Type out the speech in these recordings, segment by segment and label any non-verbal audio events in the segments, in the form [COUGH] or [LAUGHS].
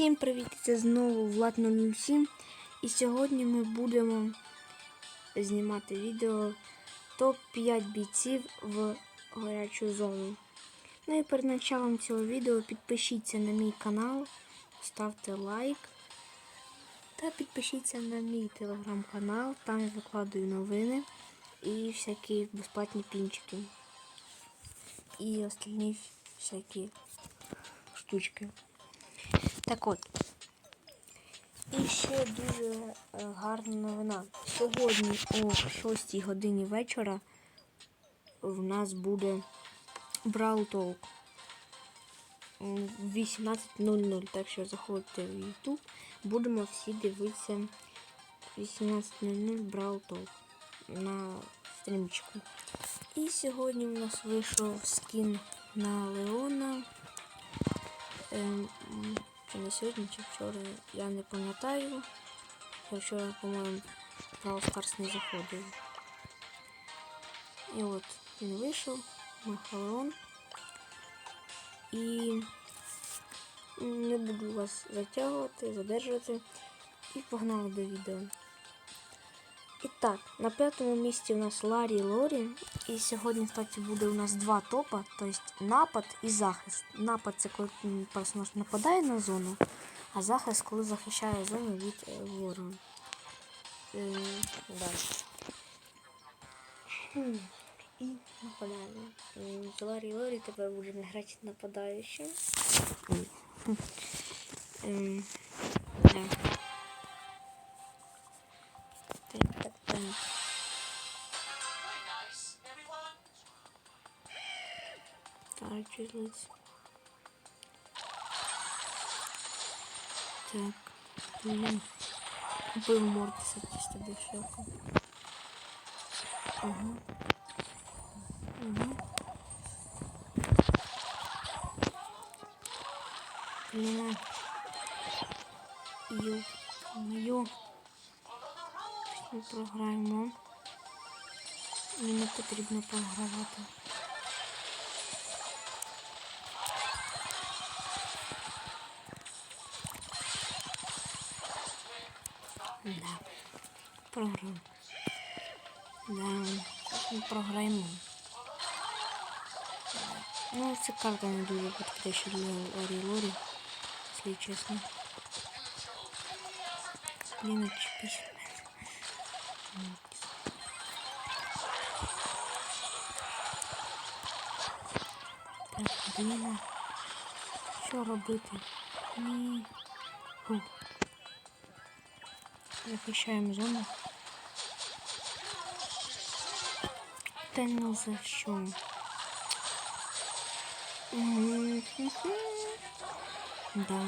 Всім привіт! Це знову Влад 007 і сьогодні ми будемо знімати відео топ-5 бійців в гарячу зону. Ну і перед началом цього відео підпишіться на мій канал, ставте лайк та підпишіться на мій телеграм-канал, там я викладаю новини і всякі безплатні пінчики. І остальні всякі штучки. Так от. І ще дуже е, гарна новина. Сьогодні о 6 годині вечора в нас буде Talk. В 18.00. Так що заходьте в YouTube. Будемо всі дивитися в 18.00 Brawl Talk на стрімчику. І сьогодні в нас вийшов скін на Леона. Ем, чи не сьогодні, чи вчора, я не пам'ятаю. Я вчора, по-моєму, Brawl Stars не заходив. І от він вийшов, Махалон. І не буду вас затягувати, задержувати. І погнали до відео. І так, на п'ятому місці у нас Ларі Лорі. І сьогодні, кстати, буде у нас два топа, тобто напад і захист. Напад це коли персонаж нападає на зону, а захист, коли захищає зону від е, ворога. Е, далі. І нападаємо. М, З Ларі Лорі тепер будемо грати нападаючим. Так, так. Так, чуть лиц. Так. Блин. Купив Мортиса чисто дешевко. Угу. Угу. Блин. Ё. Ми програємо. Мені потрібно програвати. Да. Програв. Да. Ми програємо. Ну, ця карта не дуже підходяща для Ларі Лорі, якщо чесно. Блін. Так, блін. Що робити? Ні. Фу. Захищаємо зону. Та ну за що? Мгм. Да.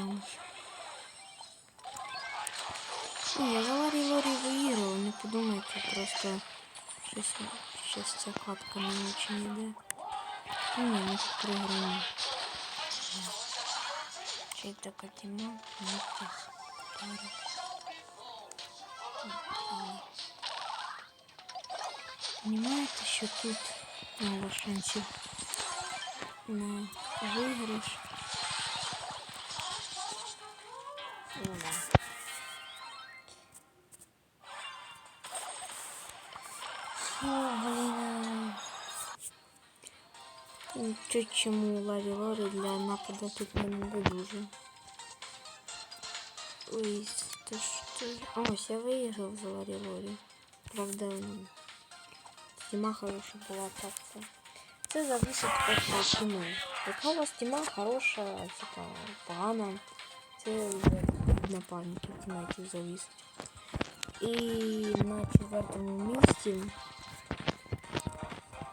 Ні, я за Ларі Лорі виіграла, не подумайте, просто щось, щось ця катка не очень йде. Ну, ні, ми тут програємо. Чей така тіма? Мертвіс. Тарик. Понимаєте, що тут мало шансів на виграш. Ну, Чуть чому Ларі Лорі для нападу тут не не дуже. Ой, це що? А, ось я виїхав за Ларі Лорі. Правда, ну, тіма хороша була так це. Це зависить від тіми. Яка у вас тіма хороша, типа погана, це вже від напарників тімейтів зависить. І на четвертому місці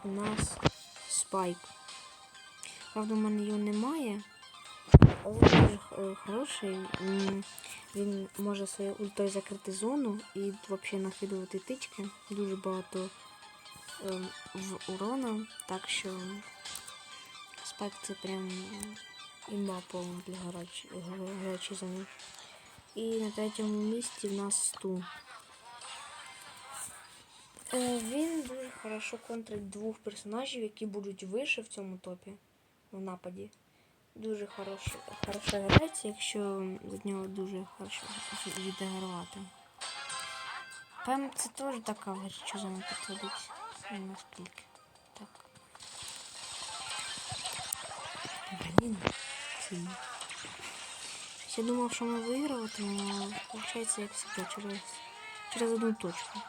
у нас спайк. Правда, в мене його немає. Але дуже е, хороший. Він може своєю ультою закрити зону і взагалі накидувати тички. Дуже багато ем, в урона. Так що спайк це прям імба повна для гарячої зони. І на третьому місці в нас сту. Е, Він дуже хорошо контрить двох персонажів, які будуть вище в цьому топі в нападі. дуже хорошо, хорошо грається, якщо від нього дуже хорошо відігравати. Певно, це теж така гаряча зона підходить. Ну, Наскільки. Так. Блін. Я думав, що ми виграватимемо, але виходить, як завжди, через, через одну точку.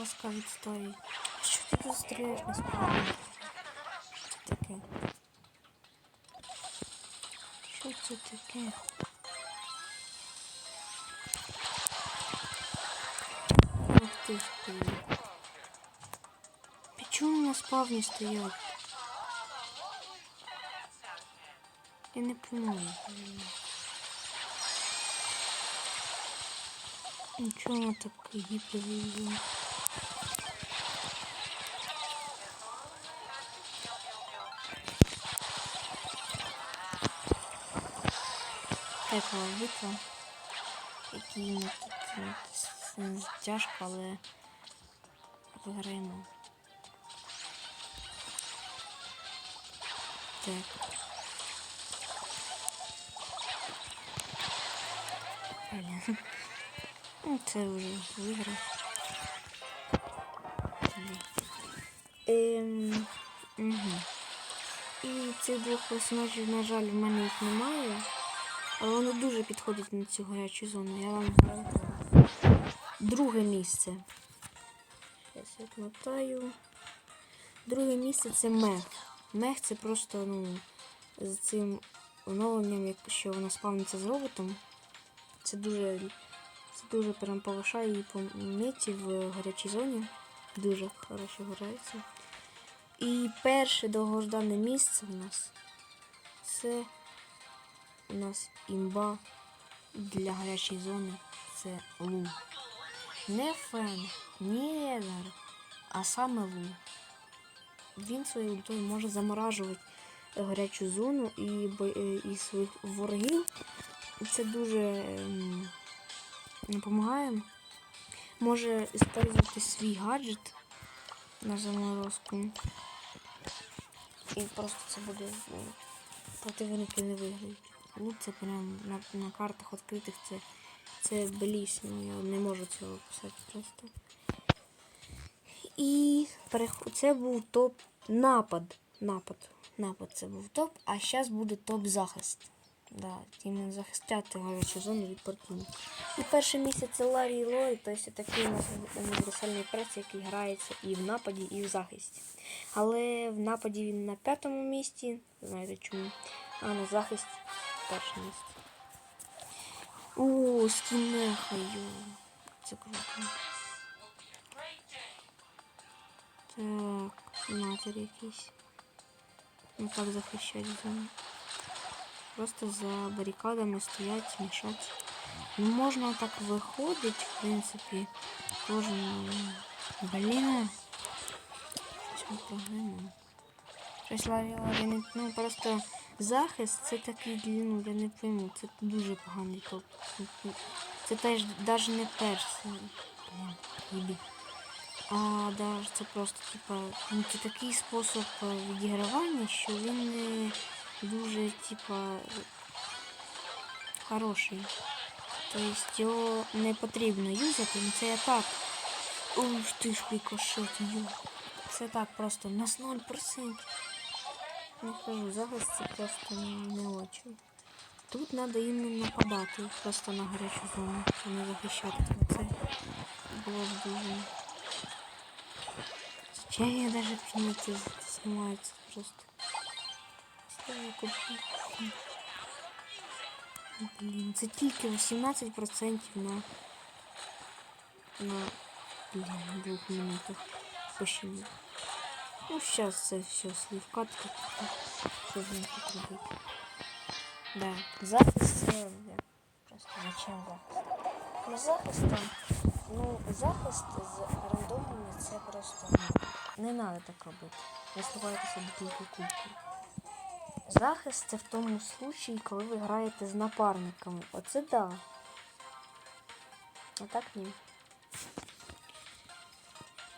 Ласка, відстой. Що ти тут стріляєш насправді? Що таке? Що це таке? Ах ти ж ти. Чому на спавні стоять? Я не понимаю. Нічого так гіпер. Тепла битва. Які ми тут ну, тяжко, але виграємо. Так. Блін. Ну, це вже виграв. Ем, угу. І цих двох персонажів, на жаль, в мене їх немає. Але вони дуже підходять на цю гарячу зону. Я вам гарантую. Друге місце. Зараз я отмотаю. Друге місце це мех. Мех це просто, ну, з цим оновленням, якщо вона спавниться з роботом. Це дуже це дуже прям повишає її помітті в гарячій зоні. Дуже хорошо грається. І перше довгождане місце у нас це у нас імба для гарячої зони. Це лу. Не фен, не Едгар, а саме лу. Він своєю ультою може заморажувати гарячу зону і, і своїх ворогів. І це дуже ем, допомагає. Може використовувати свій гаджет на заморозку. І просто це буде ну, противники не виграють. Ну це прям на, на картах відкритих це це белісно. Я не можу цього писати просто. І це був топ напад. Напад. Це був топ, а зараз буде топ захист. Да, іменно захистяти гарячу зону від противника. І перше місце це Ларі Лой, тобто такий універсальний прес, який грається і в нападі, і в захисті. Але в нападі він на п'ятому місці, знаєте чому, а на захисті перше місце. О, скінехаю. Це круто. Так, матері якісь. Ну так захищать зону. Просто за баррикадами стоять, мешать. Ну, можно так выходить, в принципе. Тоже, блин. Чому проблема? Щось лавіла, ну просто захист це такий, ну, я не пойму, це дуже поганий топ. Це теж навіть не перший. А даже це просто, типа, це такий спосіб відігравання, що він не дуже, типа, хороший. Тобто його не потрібно юзати, це я так. Ух ти ж рикошет, ю. Це так просто у нас 0%. Не кажу, зараз це просто не очень. Тут треба іменно нападати просто на гарячу зону, а не захищати. Це було б дуже. Зачем я даже пінити знімаються просто. Блін, це тільки 18% на на блін, двох минутах почему. Ну, сейчас це все сливка, тут. Да. Захист це просто зачем захист? Ну захистом, ну захист з рандомами це просто не треба так робити. Ви сховаєте собі тільки кульки. Захист це в тому случаї, коли ви граєте з напарниками. Оце да. А так ні.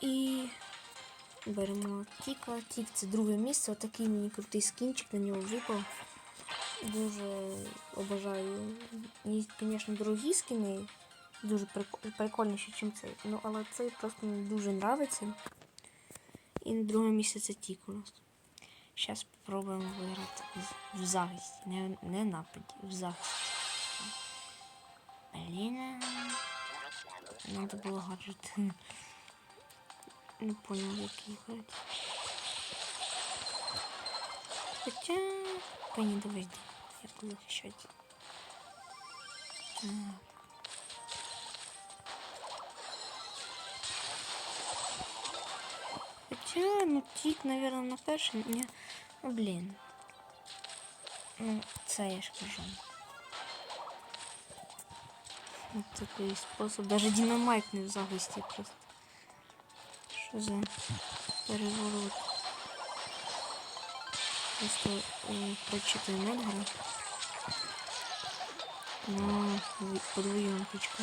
І беремо Тіка. Тік це друге місце. Отакий мені крутий скінчик на нього випав. Дуже обожаю. Є, звісно, дорогі скини. Дуже прикольніші, ніж цей. Ну, але цей просто мені дуже подобається. І на друге місце це Тік у нас. Зараз спробуємо виграти в- захисті. Не, не нападі, в захисті. Блін. Надо було гаджет. Не понял, який грати. Хоча... Та не довезде. Я буду захищати. Так. Хотя, ну тик, наверное, на перший. Не. Ну, блін. Ну, це я ж кажу. Вот такий спосіб. Даже динамайк не в захисті просто. Що за переворот? Просто е, прочитаю Медгара. На подвоєнкочка.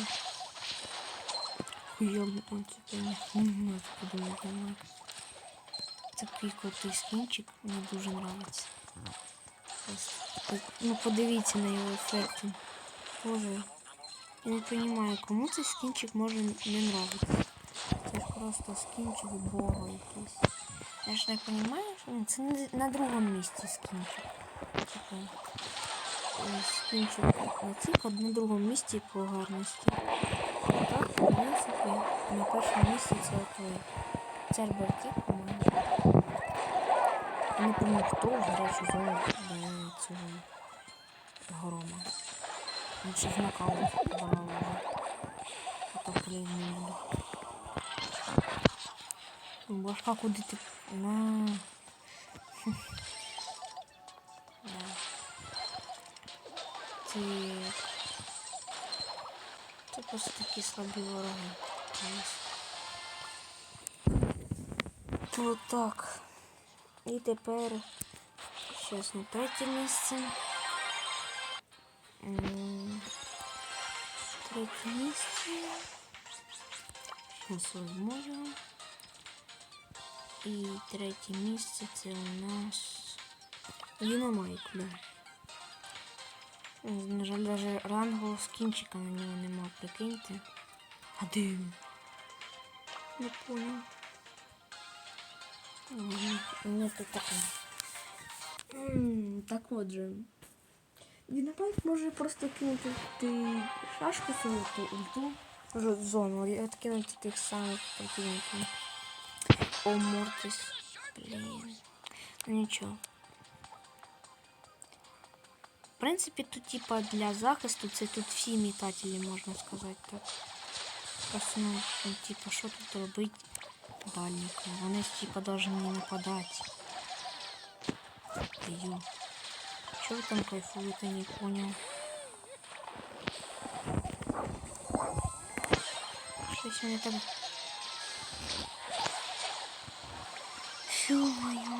Хуёб, он типа не хуйня, подумал, понимаю. Такий крутий скінчик, мені дуже нравится. Ну подивіться на його ефекти. Боже. Я не розумію, кому цей скінчик може не нравиться. Просто скінчик бога якийсь. Я ж не розумію, це на- другому місці скінчик. Типу, е, на цих, на другому місці по гарності. Так, в принципі, на першому місці це той цар Бартік, по-моєму. Не пам'ятаю, хто в гарячу зону дає цього грома. Лучше в нокаут брал уже. Башка куди ти... На. Да. Це... Це просто такі слабі вороги. Вот так. І тепер... Щас на третє місце. М, Третє місце. Зараз возьму. І третє місце це у нас Динамайк, да. На жаль, даже рангового скінчика на нього нема, прикиньте. А де він? Не понял. Ладно, У мене тут таке. Так от же. Динамайк може просто кинути ти шашку свою ту ульту зону і откинути тих самих противників. О, Мортис. Блін. Ну нічого. В принципі, тут типа для захисту це тут всі метателі, можна сказати так. Просто, ну, ну, типа, що тут робити дальникам? Вони ж типа должны не нападати. Ю. Чё вы там кайфуете, не понял. Что сегодня так... Ё-моё.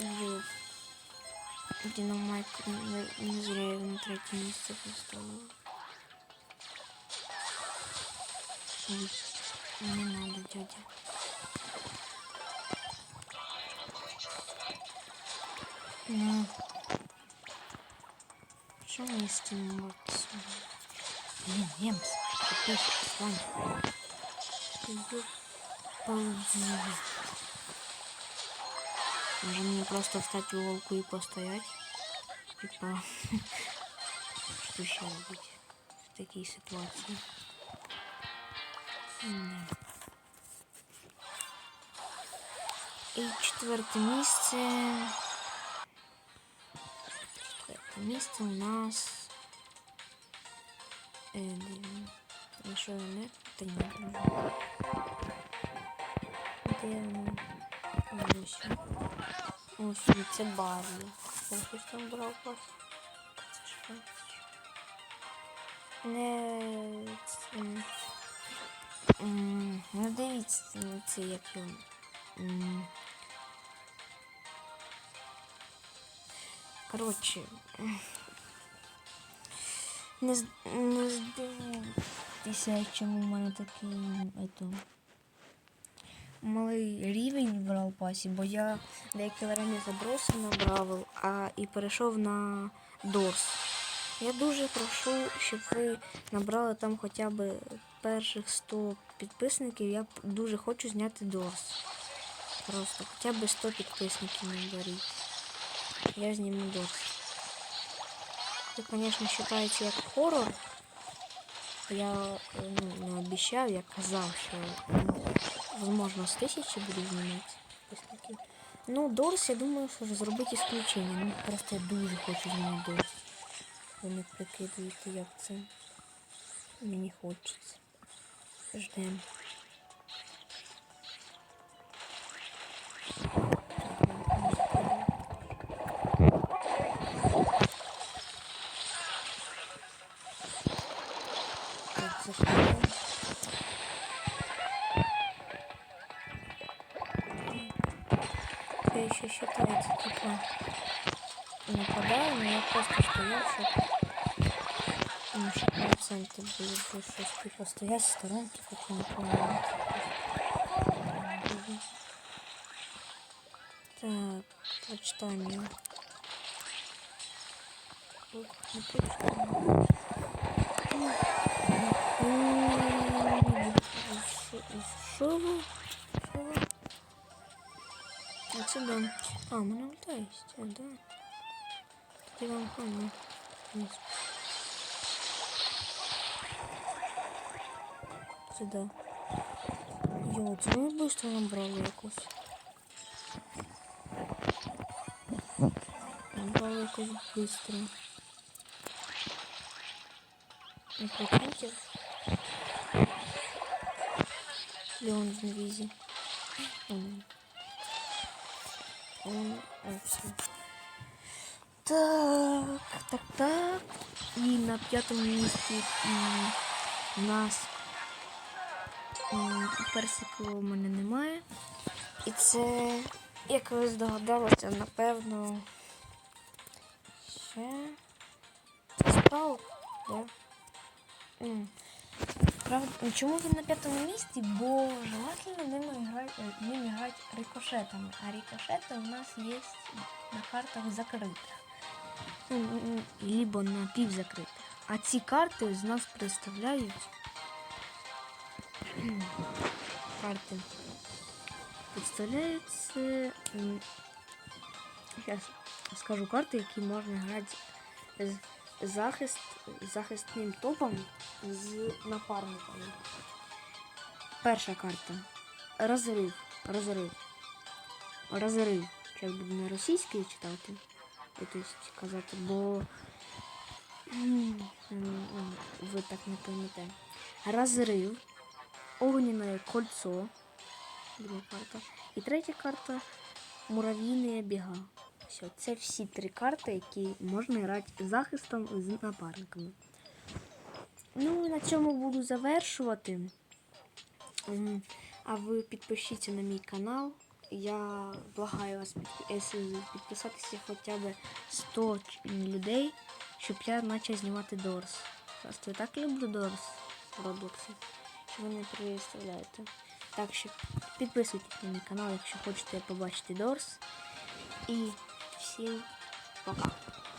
Ё. Динамайк не, зря его на третье место поставила. Не надо, дядя. Ну. Что мне с тем Мортисом? Блин, Немс, капец, Вань. Ползи. Может мне просто встать в волку и постоять? Типа, [LAUGHS] что еще быть в такие ситуации? М, да. І четверте місце. Четверте місце у нас. Е, де він? Ну що не? Та ні, не ну, ось. Ось це Барлі. Я щось там вас. Це що? Ну дивіться, ну, це як його. м. Коротше. Не, не здивуйтеся, чому в мене такий ето, малий рівень в Ралпасі, бо я деякі время заброси набрав, а і перейшов на Дорс. Я дуже прошу, щоб ви набрали там хоча б перших 100 підписників. Я дуже хочу зняти Дорс. Просто хоча б 100 підписників наберіть. Я зніму Дорс. Це, звісно, вважається як хорор. Я е, ну, не я казав, що ну, возможно з тисячі буду знімати. Ну, Дорс, я думаю, що зробити ісключення. Ну, просто я дуже хочу знімати Дорс. Ви не прикидуєте, як це. Мені хочеться. Ждем. просто стоял, чтобы ну, чтоб проценты были больше, типа стоять в сторонке, как я не понимаю. Так, прочитаем. Ух, не прочитаем. Що ви? Що ви? А це да. А, у мене ульта є, а, да. Тоді вам хана. Це да. Йо, це ми швидко набрали якось. Набрали якось швидко. Не прикиньте. Леон в навізе. Он. Он. Все. Так, так, так. І на п'ятому місці у нас персику в мене немає. І це, як ви здогадалися, напевно. Ще. Да? Правда, ну, чому він на п'ятому місці? Бо желательно ним грати, ним грати рикошетами. А рикошети у нас є на картах закритих. Либо на півзакритих. А ці карти з нас представляють [CLEARS THROAT] карти. Представляються. Зараз скажу карти, які можна грати з захист захисним топом з напарниками. Перша карта. Розрив. Розрив. Розрив. Зараз буду на російській читати. Тобто казати, бо ви так не поймете. Розрив. Огненное кольцо. Друга карта. І третя карта мурав'їні біга. Все, це всі три карти, які можна грати захистом з напарниками. Ну, на цьому буду завершувати. А ви підпишіться на мій канал. Я благаю вас е, підписатися хоча б 100 людей, щоб я почав знімати Дорс. Просто я так люблю Дорс в Роблоксі, що ви не представляєте. Так що підписуйтесь на мій канал, якщо хочете побачити Дорс. І всім пока.